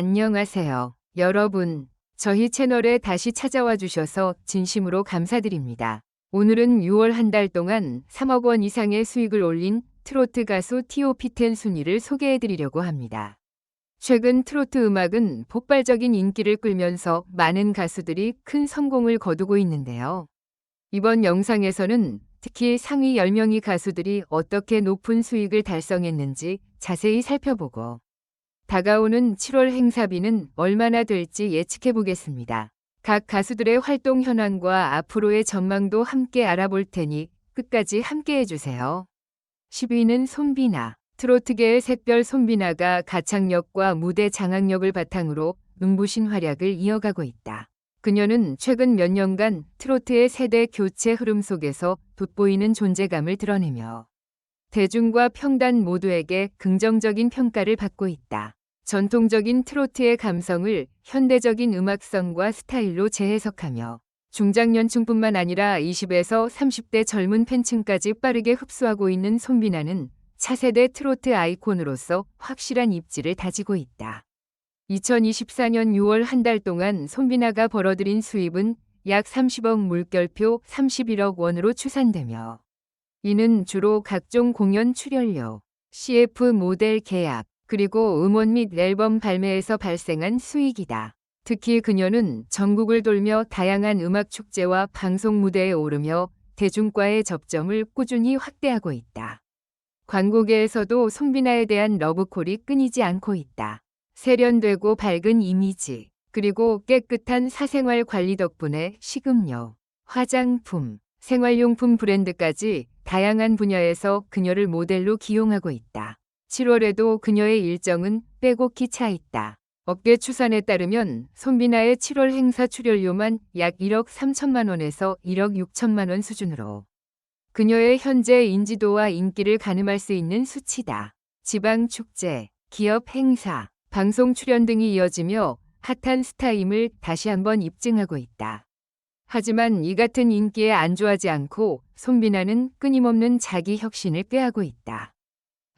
안녕하세요. 여러분, 저희 채널에 다시 찾아와 주셔서 진심으로 감사드립니다. 오늘은 6월 한 달 동안 3억 원 이상의 수익을 올린 트로트 가수 T.O.P10 순위를 소개해 드리려고 합니다. 최근 트로트 음악은 폭발적인 인기를 끌면서 많은 가수들이 큰 성공을 거두고 있는데요. 이번 영상에서는 특히 상위 10명의 가수들이 어떻게 높은 수익을 달성했는지 자세히 살펴보고 다가오는 7월 행사비는 얼마나 될지 예측해 보겠습니다. 각 가수들의 활동 현황과 앞으로의 전망도 함께 알아볼 테니 끝까지 함께 해주세요. 10위는 손비나. 트로트계의 샛별 손비나가 가창력과 무대 장악력을 바탕으로 눈부신 활약을 이어가고 있다. 그녀는 최근 몇 년간 트로트의 세대 교체 흐름 속에서 돋보이는 존재감을 드러내며 대중과 평단 모두에게 긍정적인 평가를 받고 있다. 전통적인 트로트의 감성을 현대적인 음악성과 스타일로 재해석하며 중장년층뿐만 아니라 20에서 30대 젊은 팬층까지 빠르게 흡수하고 있는 손비나는 차세대 트로트 아이콘으로서 확실한 입지를 다지고 있다. 2024년 6월 한 달 동안 손비나가 벌어들인 수입은 약 30억 물결표 31억 원으로 추산되며 이는 주로 각종 공연 출연료, CF 모델 계약, 그리고 음원 및 앨범 발매에서 발생한 수익이다. 특히 그녀는 전국을 돌며 다양한 음악 축제와 방송 무대에 오르며 대중과의 접점을 꾸준히 확대하고 있다. 광고계에서도 송비나에 대한 러브콜이 끊이지 않고 있다. 세련되고 밝은 이미지, 그리고 깨끗한 사생활 관리 덕분에 식음료, 화장품, 생활용품 브랜드까지 다양한 분야에서 그녀를 모델로 기용하고 있다. 7월에도 그녀의 일정은 빼곡히 차 있다. 업계 추산에 따르면 손비나의 7월 행사 출연료만 약 1억 3천만 원에서 1억 6천만 원 수준으로 그녀의 현재 인지도와 인기를 가늠할 수 있는 수치다. 지방 축제, 기업 행사, 방송 출연 등이 이어지며 핫한 스타임을 다시 한번 입증하고 있다. 하지만 이 같은 인기에 안주하지 않고 손비나는 끊임없는 자기 혁신을 꾀하고 있다.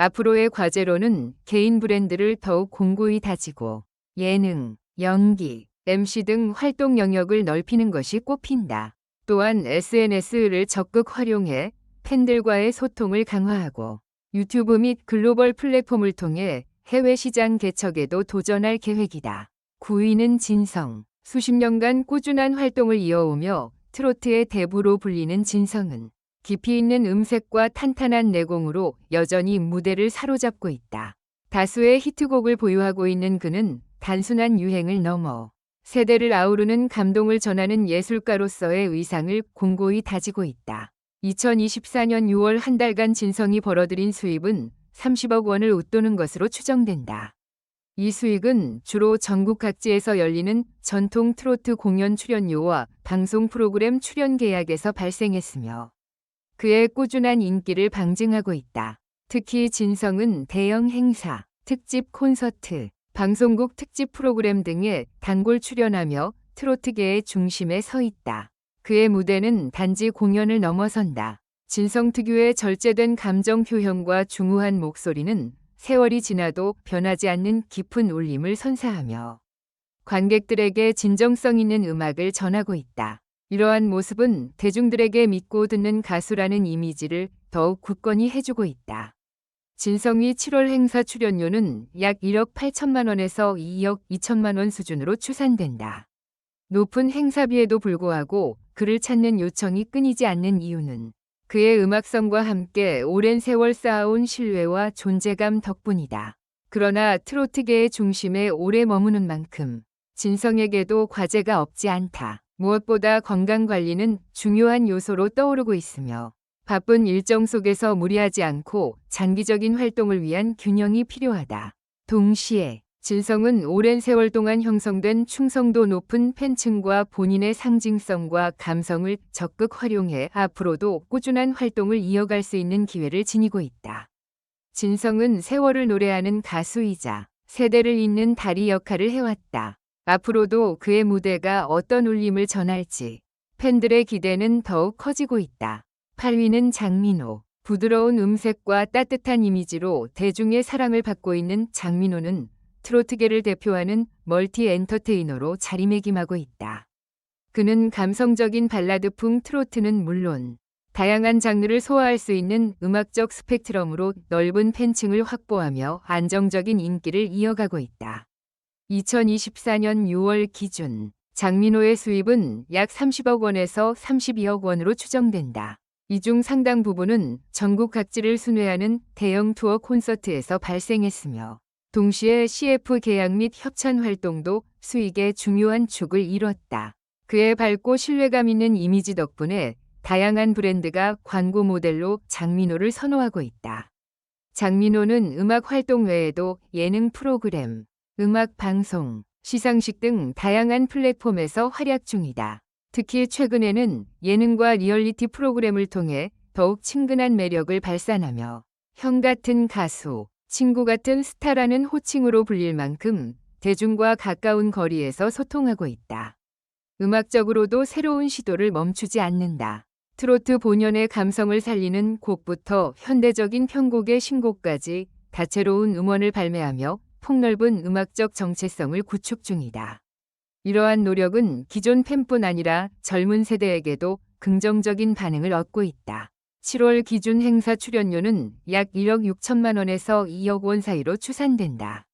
앞으로의 과제로는 개인 브랜드를 더욱 공고히 다지고 예능, 연기, MC 등 활동 영역을 넓히는 것이 꼽힌다. 또한 SNS를 적극 활용해 팬들과의 소통을 강화하고 유튜브 및 글로벌 플랫폼을 통해 해외 시장 개척에도 도전할 계획이다. 9위는 진성. 수십 년간 꾸준한 활동을 이어오며 트로트의 대부로 불리는 진성은 깊이 있는 음색과 탄탄한 내공으로 여전히 무대를 사로잡고 있다. 다수의 히트곡을 보유하고 있는 그는 단순한 유행을 넘어 세대를 아우르는 감동을 전하는 예술가로서의 의상을 공고히 다지고 있다. 2024년 6월 한 달간 진성이 벌어들인 수입은 30억 원을 웃도는 것으로 추정된다. 이 수익은 주로 전국 각지에서 열리는 전통 트로트 공연 출연료와 방송 프로그램 출연 계약에서 발생했으며 그의 꾸준한 인기를 방증하고 있다. 특히 진성은 대형 행사, 특집 콘서트, 방송국 특집 프로그램 등에 단골 출연하며 트로트계의 중심에 서 있다. 그의 무대는 단지 공연을 넘어선다. 진성 특유의 절제된 감정 표현과 중후한 목소리는 세월이 지나도 변하지 않는 깊은 울림을 선사하며 관객들에게 진정성 있는 음악을 전하고 있다. 이러한 모습은 대중들에게 믿고 듣는 가수라는 이미지를 더욱 굳건히 해주고 있다. 진성이 7월 행사 출연료는 약 1억 8천만 원에서 2억 2천만 원 수준으로 추산된다. 높은 행사비에도 불구하고 그를 찾는 요청이 끊이지 않는 이유는 그의 음악성과 함께 오랜 세월 쌓아온 신뢰와 존재감 덕분이다. 그러나 트로트계의 중심에 오래 머무는 만큼 진성에게도 과제가 없지 않다. 무엇보다 건강 관리는 중요한 요소로 떠오르고 있으며 바쁜 일정 속에서 무리하지 않고 장기적인 활동을 위한 균형이 필요하다. 동시에 진성은 오랜 세월 동안 형성된 충성도 높은 팬층과 본인의 상징성과 감성을 적극 활용해 앞으로도 꾸준한 활동을 이어갈 수 있는 기회를 지니고 있다. 진성은 세월을 노래하는 가수이자 세대를 잇는 다리 역할을 해왔다. 앞으로도 그의 무대가 어떤 울림을 전할지 팬들의 기대는 더욱 커지고 있다. 8위는 장민호. 부드러운 음색과 따뜻한 이미지로 대중의 사랑을 받고 있는 장민호는 트로트계를 대표하는 멀티 엔터테이너로 자리매김하고 있다. 그는 감성적인 발라드풍 트로트는 물론 다양한 장르를 소화할 수 있는 음악적 스펙트럼으로 넓은 팬층을 확보하며 안정적인 인기를 이어가고 있다. 2024년 6월 기준 장민호의 수입은 약 30억 원에서 32억 원으로 추정된다. 이 중 상당 부분은 전국 각지를 순회하는 대형 투어 콘서트에서 발생했으며 동시에 CF 계약 및 협찬 활동도 수익의 중요한 축을 이뤘다. 그의 밝고 신뢰감 있는 이미지 덕분에 다양한 브랜드가 광고 모델로 장민호를 선호하고 있다. 장민호는 음악 활동 외에도 예능 프로그램, 음악 방송, 시상식 등 다양한 플랫폼에서 활약 중이다. 특히 최근에는 예능과 리얼리티 프로그램을 통해 더욱 친근한 매력을 발산하며 형 같은 가수, 친구 같은 스타라는 호칭으로 불릴 만큼 대중과 가까운 거리에서 소통하고 있다. 음악적으로도 새로운 시도를 멈추지 않는다. 트로트 본연의 감성을 살리는 곡부터 현대적인 편곡의 신곡까지 다채로운 음원을 발매하며 폭넓은 음악적 정체성을 구축 중이다. 이러한 노력은 기존 팬뿐 아니라 젊은 세대에게도 긍정적인 반응을 얻고 있다. 7월 기준 행사 출연료는 약 1억 6천만 원에서 2억 원 사이로 추산된다.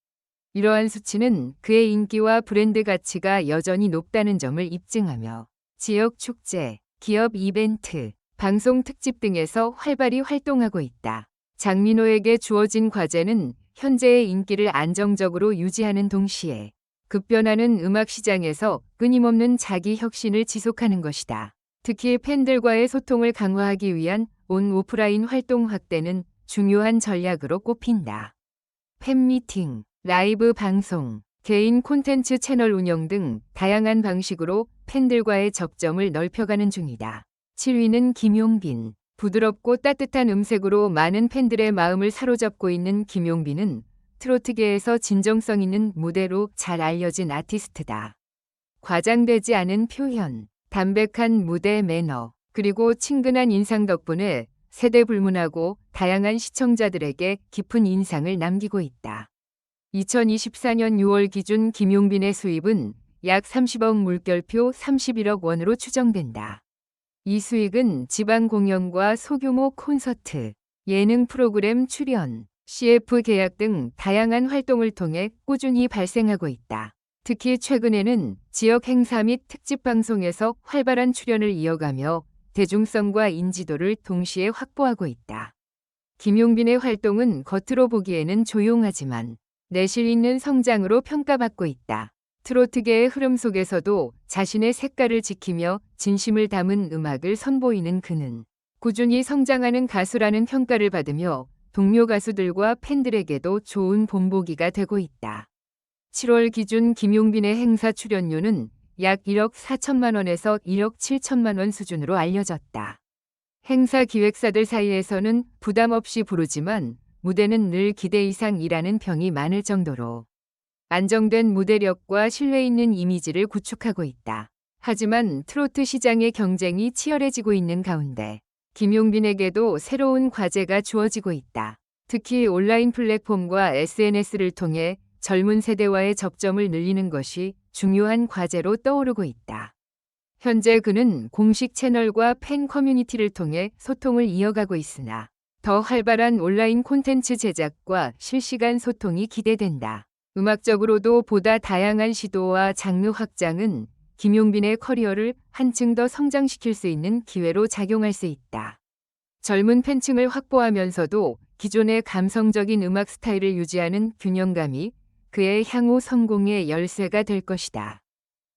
이러한 수치는 그의 인기와 브랜드 가치가 여전히 높다는 점을 입증하며 지역 축제, 기업 이벤트, 방송 특집 등에서 활발히 활동하고 있다. 장민호에게 주어진 과제는 현재의 인기를 안정적으로 유지하는 동시에 급변하는 음악 시장에서 끊임없는 자기 혁신을 지속하는 것이다. 특히 팬들과의 소통을 강화하기 위한 온 오프라인 활동 확대는 중요한 전략으로 꼽힌다. 팬미팅, 라이브 방송, 개인 콘텐츠 채널 운영 등 다양한 방식으로 팬들과의 접점을 넓혀가는 중이다. 7위는 김용빈. 부드럽고 따뜻한 음색으로 많은 팬들의 마음을 사로잡고 있는 김용빈은 트로트계에서 진정성 있는 무대로 잘 알려진 아티스트다. 과장되지 않은 표현, 담백한 무대 매너, 그리고 친근한 인상 덕분에 세대 불문하고 다양한 시청자들에게 깊은 인상을 남기고 있다. 2024년 6월 기준 김용빈의 수입은 약 30억 물결표 31억 원으로 추정된다. 이 수익은 지방 공연과 소규모 콘서트, 예능 프로그램 출연, CF 계약 등 다양한 활동을 통해 꾸준히 발생하고 있다. 특히 최근에는 지역 행사 및 특집 방송에서 활발한 출연을 이어가며 대중성과 인지도를 동시에 확보하고 있다. 김용빈의 활동은 겉으로 보기에는 조용하지만 내실 있는 성장으로 평가받고 있다. 트로트계의 흐름 속에서도 자신의 색깔을 지키며 진심을 담은 음악을 선보이는 그는 꾸준히 성장하는 가수라는 평가를 받으며 동료 가수들과 팬들에게도 좋은 본보기가 되고 있다. 7월 기준 김용빈의 행사 출연료는 약 1억 4천만 원에서 1억 7천만 원 수준으로 알려졌다. 행사 기획사들 사이에서는 부담 없이 부르지만 무대는 늘 기대 이상이라는 평이 많을 정도로 안정된 무대력과 신뢰 있는 이미지를 구축하고 있다. 하지만 트로트 시장의 경쟁이 치열해지고 있는 가운데 김용빈에게도 새로운 과제가 주어지고 있다. 특히 온라인 플랫폼과 SNS를 통해 젊은 세대와의 접점을 늘리는 것이 중요한 과제로 떠오르고 있다. 현재 그는 공식 채널과 팬 커뮤니티를 통해 소통을 이어가고 있으나 더 활발한 온라인 콘텐츠 제작과 실시간 소통이 기대된다. 음악적으로도 보다 다양한 시도와 장르 확장은 김용빈의 커리어를 한층 더 성장시킬 수 있는 기회로 작용할 수 있다. 젊은 팬층을 확보하면서도 기존의 감성적인 음악 스타일을 유지하는 균형감이 그의 향후 성공의 열쇠가 될 것이다.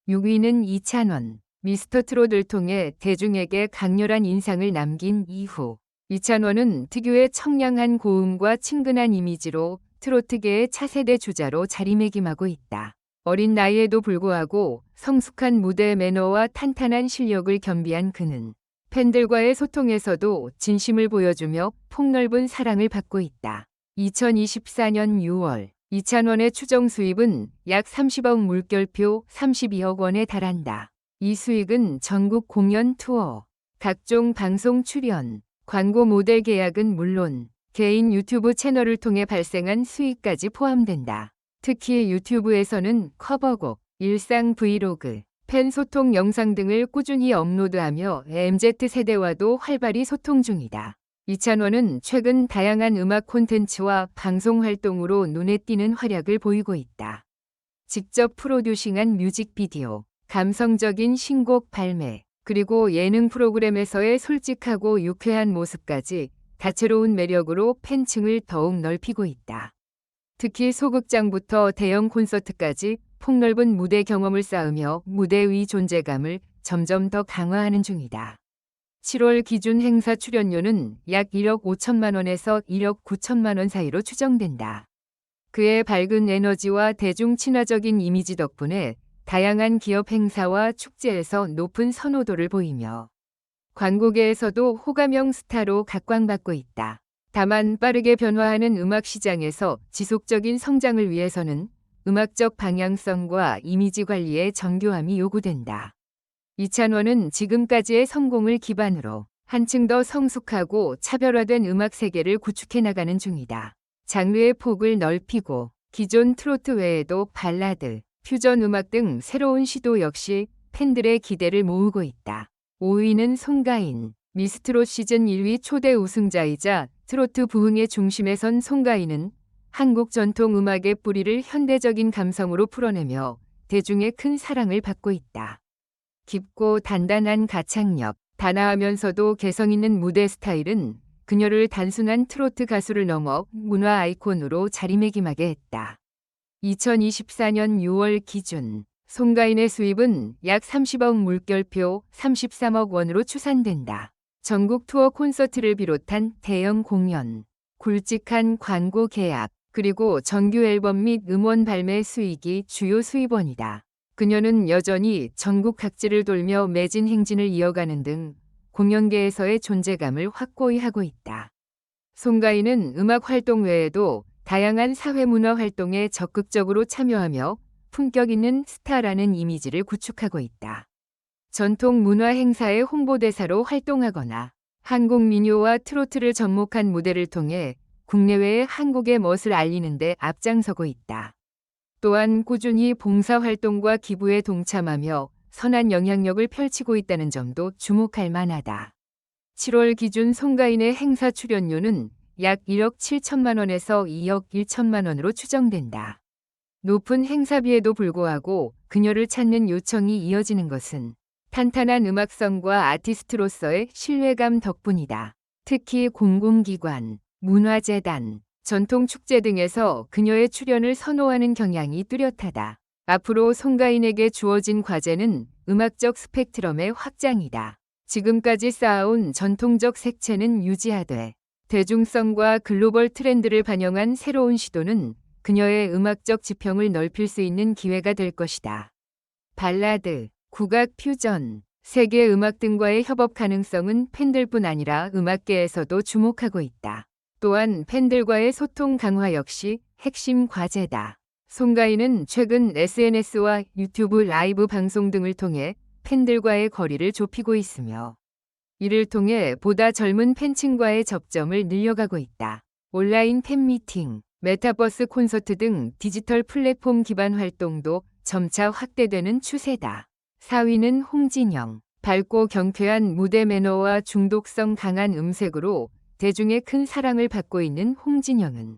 6위는 이찬원. 미스터 트롯을 통해 대중에게 강렬한 인상을 남긴 이후 이찬원은 특유의 청량한 고음과 친근한 이미지로 트로트계의 차세대 주자로 자리매김하고 있다. 어린 나이에도 불구하고 성숙한 무대 매너와 탄탄한 실력을 겸비한 그는 팬들과의 소통에서도 진심을 보여주며 폭넓은 사랑을 받고 있다. 2024년 6월 이찬원의 추정 수입은 약 30억 물결표 32억 원에 달한다. 이 수익은 전국 공연 투어, 각종 방송 출연, 광고 모델 계약은 물론 개인 유튜브 채널을 통해 발생한 수익까지 포함된다. 특히 유튜브에서는 커버곡, 일상 브이로그, 팬 소통 영상 등을 꾸준히 업로드하며 MZ세대와도 활발히 소통 중이다. 이찬원은 최근 다양한 음악 콘텐츠와 방송 활동으로 눈에 띄는 활약을 보이고 있다. 직접 프로듀싱한 뮤직비디오, 감성적인 신곡 발매, 그리고 예능 프로그램에서의 솔직하고 유쾌한 모습까지 다채로운 매력으로 팬층을 더욱 넓히고 있다. 특히 소극장부터 대형 콘서트까지 폭넓은 무대 경험을 쌓으며 무대 위 존재감을 점점 더 강화하는 중이다. 7월 기준 행사 출연료는 약 1억 5천만 원에서 1억 9천만 원 사이로 추정된다. 그의 밝은 에너지와 대중 친화적인 이미지 덕분에 다양한 기업 행사와 축제에서 높은 선호도를 보이며 광고계에서도 호감형 스타로 각광받고 있다. 다만 빠르게 변화하는 음악 시장에서 지속적인 성장을 위해서는 음악적 방향성과 이미지 관리의 정교함이 요구된다. 이찬원은 지금까지의 성공을 기반으로 한층 더 성숙하고 차별화된 음악 세계를 구축해 나가는 중이다. 장르의 폭을 넓히고 기존 트로트 외에도 발라드, 퓨전 음악 등 새로운 시도 역시 팬들의 기대를 모으고 있다. 5위는 송가인, 미스트롯 시즌 1위 초대 우승자이자 트로트 부흥의 중심에 선 송가인은 한국 전통 음악의 뿌리를 현대적인 감성으로 풀어내며 대중의 큰 사랑을 받고 있다. 깊고 단단한 가창력, 단아하면서도 개성 있는 무대 스타일은 그녀를 단순한 트로트 가수를 넘어 문화 아이콘으로 자리매김하게 했다. 2024년 6월 기준 송가인의 수입은 약 30억 물결표 33억 원으로 추산된다. 전국 투어 콘서트를 비롯한 대형 공연, 굵직한 광고 계약, 그리고 정규 앨범 및 음원 발매 수익이 주요 수입원이다. 그녀는 여전히 전국 각지를 돌며 매진 행진을 이어가는 등 공연계에서의 존재감을 확고히 하고 있다. 송가인은 음악 활동 외에도 다양한 사회문화 활동에 적극적으로 참여하며 품격 있는 스타라는 이미지를 구축하고 있다. 전통 문화 행사의 홍보대사로 활동하거나 한국 민요와 트로트를 접목한 무대를 통해 국내외의 한국의 멋을 알리는 데 앞장서고 있다. 또한 꾸준히 봉사활동과 기부에 동참하며 선한 영향력을 펼치고 있다는 점도 주목할 만하다. 7월 기준 송가인의 행사 출연료는 약 1억 7천만 원에서 2억 1천만 원으로 추정된다. 높은 행사비에도 불구하고 그녀를 찾는 요청이 이어지는 것은 탄탄한 음악성과 아티스트로서의 신뢰감 덕분이다. 특히 공공기관, 문화재단, 전통축제 등에서 그녀의 출연을 선호하는 경향이 뚜렷하다. 앞으로 송가인에게 주어진 과제는 음악적 스펙트럼의 확장이다. 지금까지 쌓아온 전통적 색채는 유지하되 대중성과 글로벌 트렌드를 반영한 새로운 시도는 그녀의 음악적 지평을 넓힐 수 있는 기회가 될 것이다. 발라드, 국악 퓨전, 세계 음악 등과의 협업 가능성은 팬들뿐 아니라 음악계에서도 주목하고 있다. 또한 팬들과의 소통 강화 역시 핵심 과제다. 송가인은 최근 SNS와 유튜브 라이브 방송 등을 통해 팬들과의 거리를 좁히고 있으며 이를 통해 보다 젊은 팬층과의 접점을 늘려가고 있다. 온라인 팬미팅, 메타버스 콘서트 등 디지털 플랫폼 기반 활동도 점차 확대되는 추세다. 4위는 홍진영. 밝고 경쾌한 무대 매너와 중독성 강한 음색으로 대중의 큰 사랑을 받고 있는 홍진영은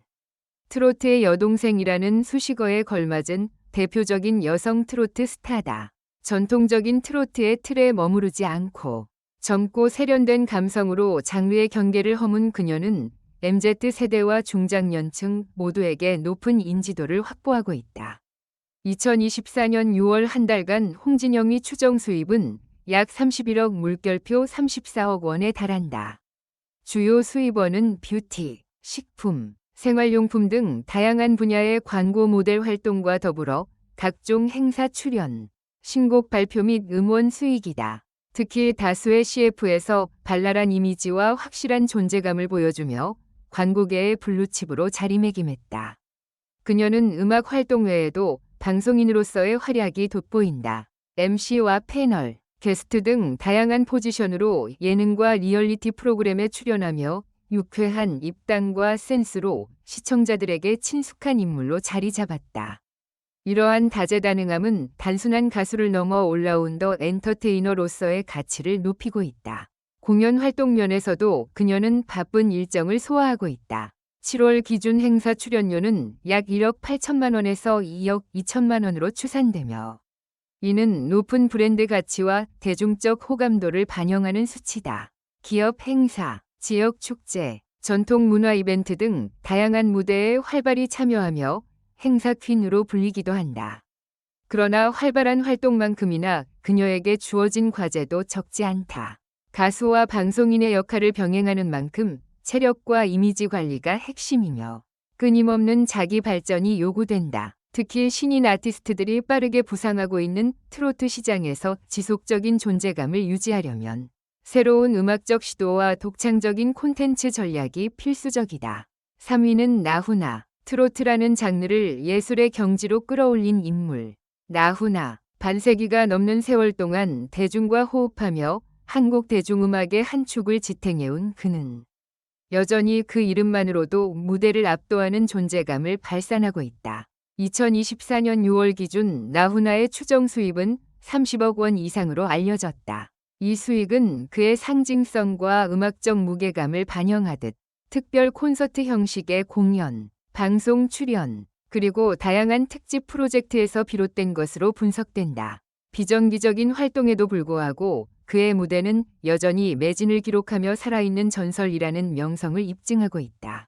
트로트의 여동생이라는 수식어에 걸맞은 대표적인 여성 트로트 스타다. 전통적인 트로트의 틀에 머무르지 않고 젊고 세련된 감성으로 장르의 경계를 허문 그녀는 MZ세대와 중장년층 모두에게 높은 인지도를 확보하고 있다. 2024년 6월 한 달간 홍진영이 추정 수입은 약 31억 물결표 34억 원에 달한다. 주요 수입원은 뷰티, 식품, 생활용품 등 다양한 분야의 광고 모델 활동과 더불어 각종 행사 출연, 신곡 발표 및 음원 수익이다. 특히 다수의 CF에서 발랄한 이미지와 확실한 존재감을 보여주며 광고계의 블루칩으로 자리매김했다. 그녀는 음악 활동 외에도 방송인으로서의 활약이 돋보인다. MC와 패널, 게스트 등 다양한 포지션으로 예능과 리얼리티 프로그램에 출연하며 유쾌한 입담과 센스로 시청자들에게 친숙한 인물로 자리 잡았다. 이러한 다재다능함은 단순한 가수를 넘어 올라운더 엔터테이너로서의 가치를 높이고 있다. 공연 활동 면에서도 그녀는 바쁜 일정을 소화하고 있다. 7월 기준 행사 출연료는 약 1억 8천만 원에서 2억 2천만 원으로 추산되며 이는 높은 브랜드 가치와 대중적 호감도를 반영하는 수치다. 기업 행사, 지역 축제, 전통 문화 이벤트 등 다양한 무대에 활발히 참여하며 행사 퀸으로 불리기도 한다. 그러나 활발한 활동만큼이나 그녀에게 주어진 과제도 적지 않다. 가수와 방송인의 역할을 병행하는 만큼 체력과 이미지 관리가 핵심이며 끊임없는 자기 발전이 요구된다. 특히 신인 아티스트들이 빠르게 부상하고 있는 트로트 시장에서 지속적인 존재감을 유지하려면 새로운 음악적 시도와 독창적인 콘텐츠 전략이 필수적이다. 3위는 나훈아. 트로트라는 장르를 예술의 경지로 끌어올린 인물. 나훈아. 반세기가 넘는 세월 동안 대중과 호흡하며 한국 대중음악의 한 축을 지탱해온 그는 여전히 그 이름만으로도 무대를 압도하는 존재감을 발산하고 있다. 2024년 6월 기준 나훈아의 추정 수입은 30억 원 이상으로 알려졌다. 이 수익은 그의 상징성과 음악적 무게감을 반영하듯 특별 콘서트 형식의 공연, 방송 출연, 그리고 다양한 특집 프로젝트에서 비롯된 것으로 분석된다. 비정기적인 활동에도 불구하고 그의 무대는 여전히 매진을 기록하며 살아있는 전설이라는 명성을 입증하고 있다.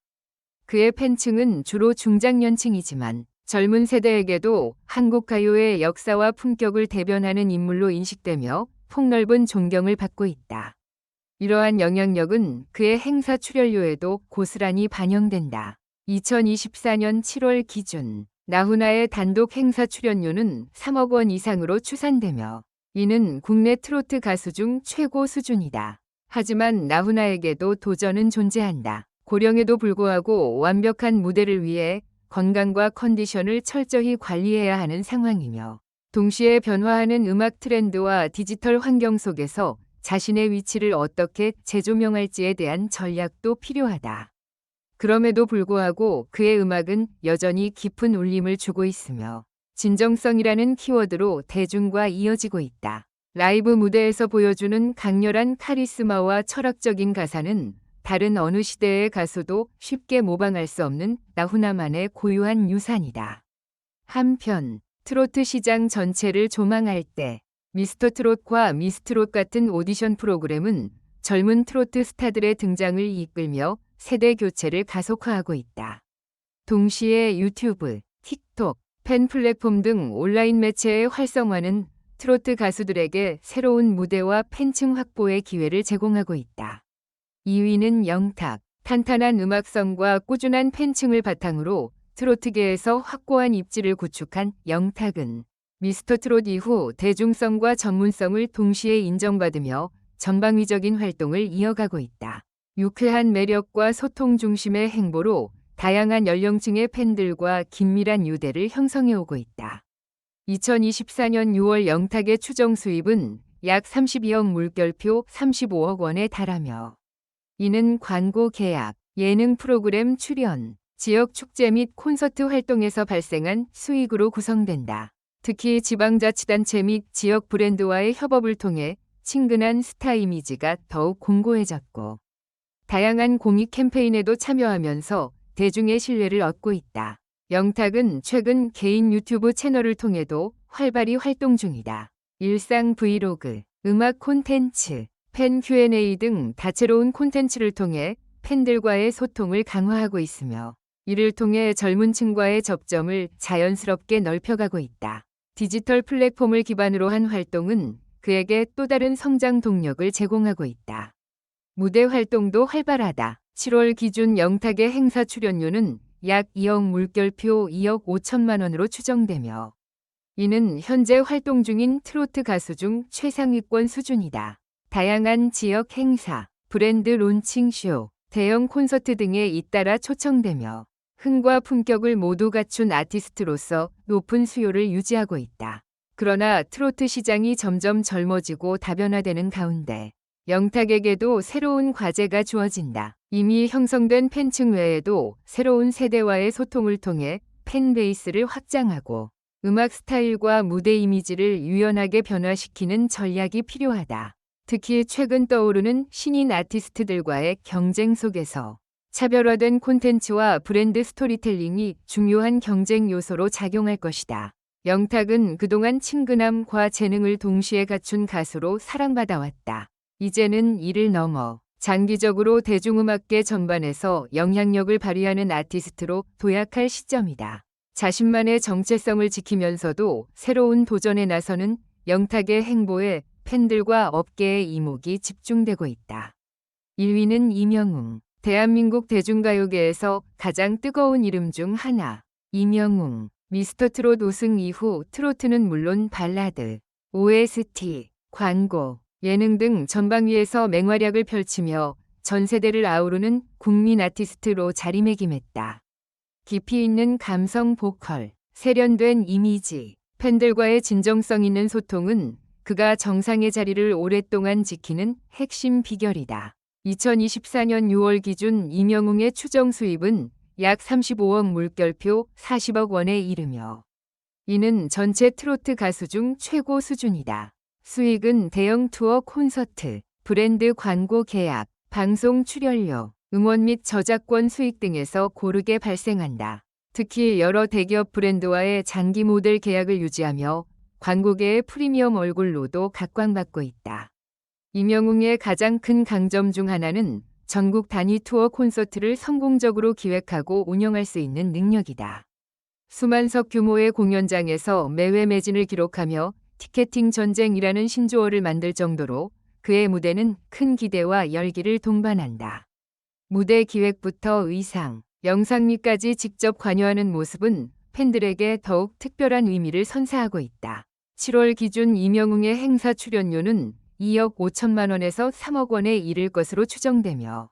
그의 팬층은 주로 중장년층이지만 젊은 세대에게도 한국 가요의 역사와 품격을 대변하는 인물로 인식되며 폭넓은 존경을 받고 있다. 이러한 영향력은 그의 행사 출연료에도 고스란히 반영된다. 2024년 7월 기준 나훈아의 단독 행사 출연료는 3억 원 이상으로 추산되며 이는 국내 트로트 가수 중 최고 수준이다. 하지만 나훈아에게도 도전은 존재한다. 고령에도 불구하고 완벽한 무대를 위해 건강과 컨디션을 철저히 관리해야 하는 상황이며 동시에 변화하는 음악 트렌드와 디지털 환경 속에서 자신의 위치를 어떻게 재조명할지에 대한 전략도 필요하다. 그럼에도 불구하고 그의 음악은 여전히 깊은 울림을 주고 있으며 진정성이라는 키워드로 대중과 이어지고 있다. 라이브 무대에서 보여주는 강렬한 카리스마와 철학적인 가사는 다른 어느 시대의 가수도 쉽게 모방할 수 없는 나훈아만의 고유한 유산이다. 한편 트로트 시장 전체를 조망할 때 미스터 트롯과 미스트롯 같은 오디션 프로그램은 젊은 트로트 스타들의 등장을 이끌며 세대 교체를 가속화하고 있다. 동시에 유튜브, 틱톡, 팬 플랫폼 등 온라인 매체의 활성화는 트로트 가수들에게 새로운 무대와 팬층 확보의 기회를 제공하고 있다. 2위는 영탁. 탄탄한 음악성과 꾸준한 팬층을 바탕으로 트로트계에서 확고한 입지를 구축한 영탁은 미스터 트롯 이후 대중성과 전문성을 동시에 인정받으며 전방위적인 활동을 이어가고 있다. 유쾌한 매력과 소통 중심의 행보로 다양한 연령층의 팬들과 긴밀한 유대를 형성해 오고 있다. 2024년 6월 영탁의 추정 수입은 약 32억 물결표 35억 원에 달하며 이는 광고 계약, 예능 프로그램 출연, 지역 축제 및 콘서트 활동에서 발생한 수익으로 구성된다. 특히 지방자치단체 및 지역 브랜드와의 협업을 통해 친근한 스타 이미지가 더욱 공고해졌고 다양한 공익 캠페인에도 참여하면서 대중의 신뢰를 얻고 있다. 영탁은 최근 개인 유튜브 채널을 통해도 활발히 활동 중이다. 일상 브이로그, 음악 콘텐츠, 팬 Q&A 등 다채로운 콘텐츠를 통해 팬들과의 소통을 강화하고 있으며 이를 통해 젊은 층과의 접점을 자연스럽게 넓혀가고 있다. 디지털 플랫폼을 기반으로 한 활동은 그에게 또 다른 성장 동력을 제공하고 있다. 무대 활동도 활발하다. 7월 기준 영탁의 행사 출연료는 약 2억 물결표 2억 5천만 원으로 추정되며 이는 현재 활동 중인 트로트 가수 중 최상위권 수준이다. 다양한 지역 행사, 브랜드 론칭 쇼, 대형 콘서트 등에 잇따라 초청되며 흥과 품격을 모두 갖춘 아티스트로서 높은 수요를 유지하고 있다. 그러나 트로트 시장이 점점 젊어지고 다변화되는 가운데 영탁에게도 새로운 과제가 주어진다. 이미 형성된 팬층 외에도 새로운 세대와의 소통을 통해 팬 베이스를 확장하고 음악 스타일과 무대 이미지를 유연하게 변화시키는 전략이 필요하다. 특히 최근 떠오르는 신인 아티스트들과의 경쟁 속에서 차별화된 콘텐츠와 브랜드 스토리텔링이 중요한 경쟁 요소로 작용할 것이다. 영탁은 그동안 친근함과 재능을 동시에 갖춘 가수로 사랑받아왔다. 이제는 이를 넘어 장기적으로 대중음악계 전반에서 영향력을 발휘하는 아티스트로 도약할 시점이다. 자신만의 정체성을 지키면서도 새로운 도전에 나서는 영탁의 행보에 팬들과 업계의 이목이 집중되고 있다. 1위는 이명웅. 대한민국 대중가요계에서 가장 뜨거운 이름 중 하나. 이명웅. 미스터 트롯 우승 이후 트로트는 물론 발라드, OST, 광고, 예능 등 전방위에서 맹활약을 펼치며 전 세대를 아우르는 국민 아티스트로 자리매김했다. 깊이 있는 감성 보컬, 세련된 이미지, 팬들과의 진정성 있는 소통은 그가 정상의 자리를 오랫동안 지키는 핵심 비결이다. 2024년 6월 기준 이명웅의 추정 수입은 약 35억 물결표 40억 원에 이르며 이는 전체 트로트 가수 중 최고 수준이다. 수익은 대형 투어 콘서트, 브랜드 광고 계약, 방송 출연료, 음원 및 저작권 수익 등에서 고르게 발생한다. 특히 여러 대기업 브랜드와의 장기 모델 계약을 유지하며 광고계의 프리미엄 얼굴로도 각광받고 있다. 이명웅의 가장 큰 강점 중 하나는 전국 단위 투어 콘서트를 성공적으로 기획하고 운영할 수 있는 능력이다. 수만석 규모의 공연장에서 매회 매진을 기록하며 티켓팅 전쟁이라는 신조어를 만들 정도로 그의 무대는 큰 기대와 열기를 동반한다. 무대 기획부터 의상, 영상미까지 직접 관여하는 모습은 팬들에게 더욱 특별한 의미를 선사하고 있다. 7월 기준 이명웅의 행사 출연료는 2억 5천만 원에서 3억 원에 이를 것으로 추정되며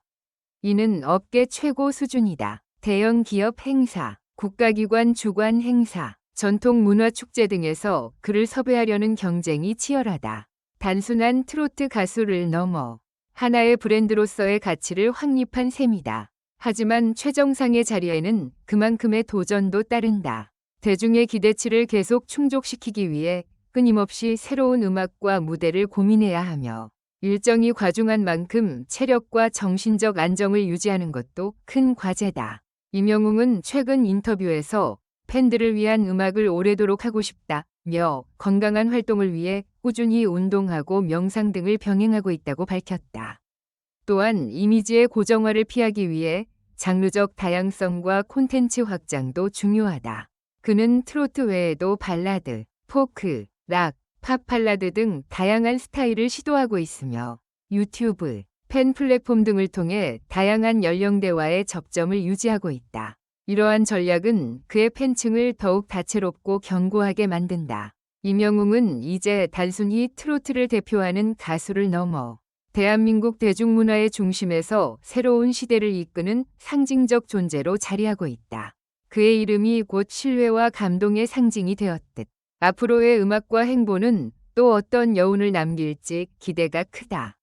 이는 업계 최고 수준이다. 대형 기업 행사, 국가기관 주관 행사, 전통 문화 축제 등에서 그를 섭외하려는 경쟁이 치열하다. 단순한 트로트 가수를 넘어 하나의 브랜드로서의 가치를 확립한 셈이다. 하지만 최정상의 자리에는 그만큼의 도전도 따른다. 대중의 기대치를 계속 충족시키기 위해 끊임없이 새로운 음악과 무대를 고민해야 하며 일정이 과중한 만큼 체력과 정신적 안정을 유지하는 것도 큰 과제다. 이명웅은 최근 인터뷰에서 팬들을 위한 음악을 오래도록 하고 싶다 며 건강한 활동을 위해 꾸준히 운동하고 명상 등을 병행하고 있다고 밝혔다. 또한 이미지의 고정화를 피하기 위해 장르적 다양성과 콘텐츠 확장도 중요하다. 그는 트로트 외에도 발라드, 포크, 락, 팝 발라드 등 다양한 스타일을 시도하고 있으며 유튜브, 팬 플랫폼 등을 통해 다양한 연령대와의 접점을 유지하고 있다. 이러한 전략은 그의 팬층을 더욱 다채롭고 견고하게 만든다. 이명웅은 이제 단순히 트로트를 대표하는 가수를 넘어 대한민국 대중문화의 중심에서 새로운 시대를 이끄는 상징적 존재로 자리하고 있다. 그의 이름이 곧 신뢰와 감동의 상징이 되었듯 앞으로의 음악과 행보는 또 어떤 여운을 남길지 기대가 크다.